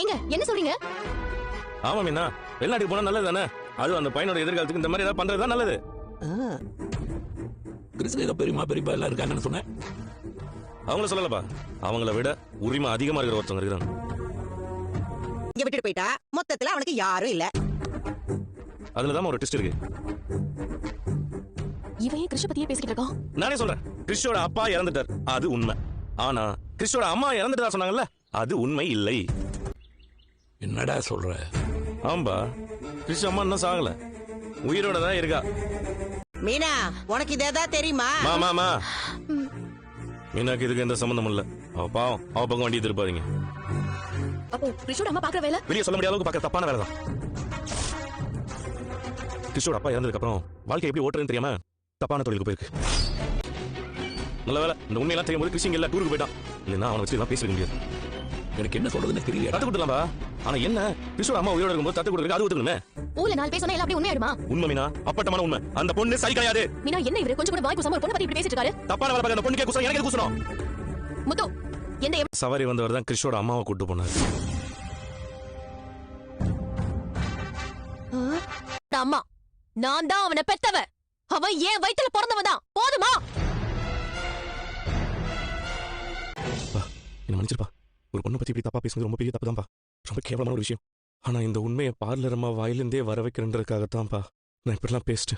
ஏங்க என்ன சொல்றீங்க? ஆமா மீனா. வெளிநாட்டுக்கு போனா நல்லது தானே? அதுவும் அந்த பையனோட எதிர்காலத்துக்கு இந்த மாதிரி ஏதாவது பண்றது தான் நல்லது கிருஷ்ணகிரி பெரியமா பெரியப்பா எல்லாம் இருக்காங்கன்னு சொன்னேன். அவங்கள சொல்லலப்பா. அவங்கள விட உரிமை அதிகமா இருக்கிற ஒருத்தவங்க இருக்கிறாங்க. இங்க விட்டுட்டு போயிட்டா? மொத்தத்துல அவனுக்கு யாரும் இல்ல. அதுல தான் ஒரு ட்விஸ்ட் இருக்கு. இவன் பத்தியே பேசிக்கிட்டு இருக்கான்? நானே சொல்றேன். கிறிஷோட அப்பா இறந்துட்டார். அது உண்மை. ஆனா கிறிஷோட அம்மா இறந்துட்டா சொன்னாங்கல்ல? அது உண்மை இல்லை. என்னடா சொல்ற? ஆம்பா கிறிஷ் அம்மா இன்னும் சாகல. உயிரோட தான் இருக்கா? மீனா உனக்கு இதேதான் தெரியுமா? மா மா மா. மீனாக்கு இதுக்கு எந்த சம்பந்தம் இல்ல. அவ பாவம் அவ பக்கம் வண்டி திருப்பாதீங்க அப்போ கிருஷ்ணோட அம்மா பாக்குற வேலை? வெளியே சொல்ல முடியாத அளவுக்கு பார்க்க தப்பான வேலை தான். கிறிஷோட அப்பா இறந்ததுக்கு அப்புறம் வாழ்க்கை எப்படி ஓட்டுறதுன்னு தெரியாம தப்பான தொழிலுக்கு போயிருக்கு. நல்ல வேலை. இந்த உண்மையெல்லாம் தெரியும் போது கிறிஷிங் இல்ல டூருக்கு போயிட்டான். இல்லைன்னா அவனை வச்சு எல்லாம் பேசிக்க முடியாது. எனக்கு என்ன சொல்றதுன்னு தெரியல தத்து கொடுக்கலாம்பா ஆனா என்ன? கிறிஷோட அம்மா உயிரோட இருக்கும்போது தத்து கொடுக்குறது அது ஒத்துக்கணுமே? ஊர்ல நாலு பேர் சொன்னா எல்லாம் அப்படியே உண்மையாடுமா உண்மை மீனா அப்பட்டமான உண்மை. அந்த பொண்ணு சரி கிடையாது. மீனா என்ன இவரு? கொஞ்சம் கூட வாய் கூசாம ஒரு பொண்ணை பத்தி இப்படி பேசிட்டு இருக்காரு? தப்பான வேலை அந்த பொண்ணுக்கே குசம் எனக்கு குசனம் முத்து எந்த சவாரி வந்தவர் தான் கிறிஷோட அம்மாவை கூட்டு போனார். அம்மா நான் தான் அவனை பெத்தவ அவன் ஏன் வயித்துல பிறந்தவன் தான். போதுமா? என்ன மன்னிச்சிருப்பா. ஒரு பொண்ணை பத்தி இப்படி தப்பா பேசுறது ரொம்ப பெரிய தப்பு தான்ப்பா ரொம்ப கேவலமான ஒரு விஷயம். ஆனா இந்த உண்மையை பார்லர் அம்மா வாயிலிருந்தே வர வைக்கிறன்றதுக்காகத்தான்ப்பா நான் இப்படிலாம் பேசிட்டு